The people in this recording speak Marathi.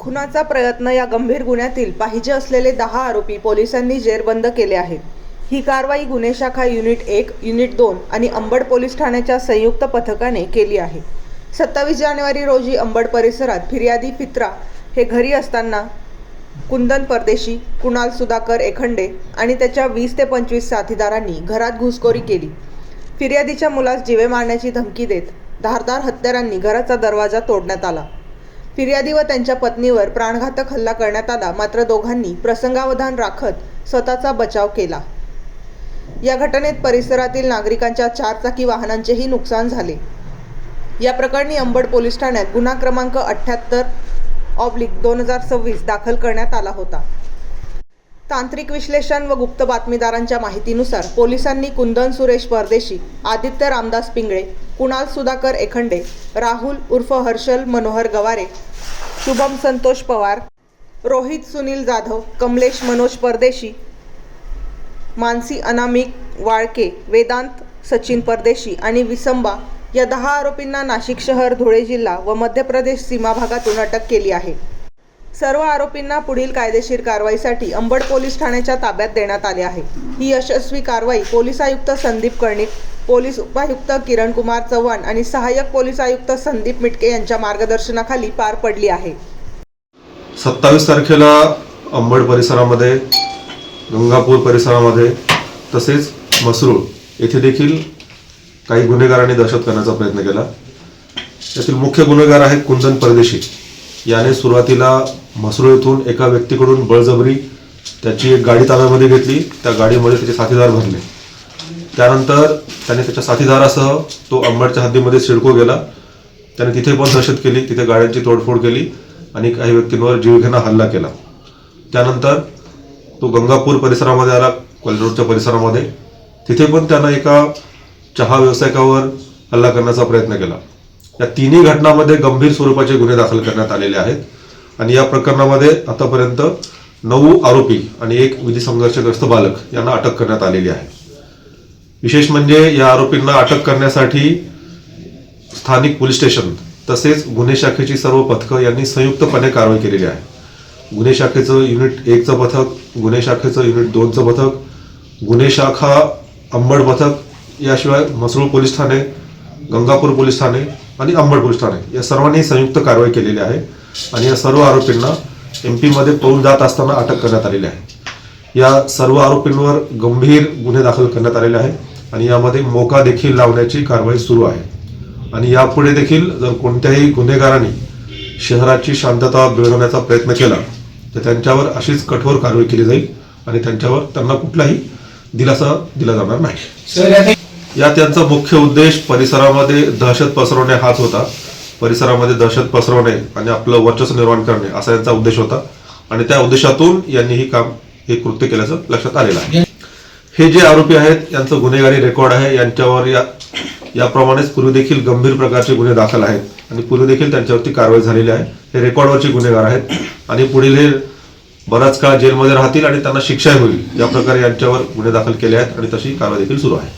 खुनाचा प्रयत्न या गंभीर गुन्ह्यातील पाहिजे असलेले दहा आरोपी पोलिसांनी जेरबंद केले आहेत. ही कारवाई गुन्हे शाखा युनिट एक युनिट दोन आणि अंबड पोलीस ठाण्याच्या संयुक्त पथकाने केली आहे. सत्तावीस जानेवारी रोजी अंबड परिसरात फिर्यादी फित्रा हे घरी असताना कुंदन परदेशी कुणाल सुधाकर एखंडे आणि त्याच्या वीस ते पंचवीस साथीदारांनी घरात घुसखोरी केली. फिर्यादीच्या मुलास जिवे मारण्याची धमकी देत धारदार हत्यारांनी घराचा दरवाजा तोडण्यात आला. फिर्यादी व त्यांच्या पत्नीवर प्राणघातक हल्ला करण्यात आला. मात्र दोघांनी प्रसंगावधान राखत स्वतःचा बचाव केला. या घटनेत परिसरातील नागरिकांच्या चारचाकी वाहनांचेही नुकसान झाले. या प्रकरणी अंबड पोलीस ठाण्यात गुन्हा क्रमांक अठ्ठ्याहत्तर ऑब्लिक दोन हजार सव्वीस दाखल करण्यात आला होता. तांत्रिक विश्लेषण व गुप्त बातमीदारांच्या माहितीनुसार पोलिसांनी कुंदन सुरेश परदेशी आदित्य रामदास पिंगळे कुणाल सुधाकर एखंडे राहुल उर्फ हर्षल मनोहर गवारे शुभम संतोष पवार रोहित सुनील जाधव कमलेश मनोज परदेशी मानसी अनामिक वाळके वेदांत सचिन परदेशी आणि विसंबा या दहा आरोपींना नाशिक शहर धुळे जिल्हा व मध्य प्रदेश सीमा भागातून अटक केली आहे. सर्व आरोपींना पुढील कायदेशीर कारवाईसाठी अंबड पोलीस ठाण्याच्या ताब्यात देण्यात आले आहे. ही यशस्वी कारवाई पोलीस आयुक्त संदीप कर्णिक पोलीस उपायुक्त किरण कुमार चव्हाण आणि सहाय्यक पोलीस आयुक्त संदीप मिटके यांच्या मार्गदर्शनाखाली पार पडली आहे. सत्तावीस तारखेला अंबड परिसरामध्ये गंगापूर परिसरामध्ये तसेच मसरूळ येथे देखील काही गुन्हेगारांनी दहशत करण्याचा प्रयत्न केला. त्यातील मुख्य गुन्हेगार आहेत कुंदन परदेशी. याने सुरुवातीला मसरूळ येथून एका व्यक्तीकडून बळजबरी त्याची एक गाडी ताब्यामध्ये घेतली. त्या गाडीमध्ये त्याचे साथीदार भरले. त्यानंतर त्याने त्याच्या साथीदारासह तो अंबडच्या हद्दीमध्ये सिडको गेला. त्याने तिथे पण दहशत केली तिथे गाड्यांची तोडफोड केली आणि काही व्यक्तींवर जीवघेणा हल्ला केला. त्यानंतर तो गंगापूर परिसरामध्ये आला कॉलरोडच्या परिसरामध्ये. तिथे पण त्यानं एका चहा व्यावसायिकावर हल्ला करण्याचा प्रयत्न केला. या तिन्ही घटनांमध्ये गंभीर स्वरूपाचे गुन्हे दाखल करण्यात आलेले आहेत आणि या प्रकरणामध्ये आतापर्यंत नऊ आरोपी आणि एक विधी संघर्षग्रस्त बालक यांना अटक करण्यात आलेली आहे. विशेष म्हणजे या आरोपींना अटक करण्यासाठी स्थानिक पोलीस स्टेशन तसेच गुन्हे शाखेची सर्व पथकं यांनी संयुक्तपणे कारवाई केलेली आहे. गुन्हे शाखेचं युनिट एकचं पथक गुन्हे शाखेचं युनिट दोनचं पथक गुन्हे शाखा अंबड पथक याशिवाय मसरूळ पोलीस ठाणे गंगापूर पोलीस ठाणे आणि अंबड पोलीस ठाणे या सर्वांनी संयुक्त कारवाई केलेली आहे आणि या सर्व आरोपींना एम पीमध्ये पळून जात असताना अटक करण्यात आलेली आहे. या सर्व आरोपींवर गंभीर गुन्हे दाखल करण्यात आलेले आहेत. आणि यामध्ये मोका देखील लावण्याची कारवाई सुरू आहे. आणि यापुढे देखील जर कोणत्याही गुन्हेगारांनी शहराची शांतता बिघडवण्याचा प्रयत्न केला तर त्यांच्यावर अशीच कठोर कारवाई केली जाईल आणि त्यांच्यावर त्यांना कुठलाही दिलासा दिला जाणार नाही. या त्यांचा मुख्य उद्देश परिसरामध्ये दहशत पसरवणे हाच होता. परिसरामध्ये दहशत पसरवणे आणि आपलं वर्चस्व निर्माण करणे असा यांचा उद्देश होता. आणि त्या उद्देशातून यांनी ही काम हे कृत्य केल्याचं लक्षात आलेलं आहे. हे जे आरोपी आहेत यांचं गुन्हेगारी रेकॉर्ड आहे. यांच्यावर या याप्रमाणेच पूर्वी देखील गंभीर प्रकारचे गुन्हे दाखल आहेत. आणि पूर्वी देखील त्यांच्यावरती कारवाई झालेली आहे. हे रेकॉर्डवरचे गुन्हेगार आहेत. आणि पुढील हे बराच काळ जेलमध्ये राहतील आणि त्यांना शिक्षाही होईल. या प्रकारे यांच्यावर गुन्हे दाखल केले आहेत आणि तशी कारवाई देखील सुरू आहे.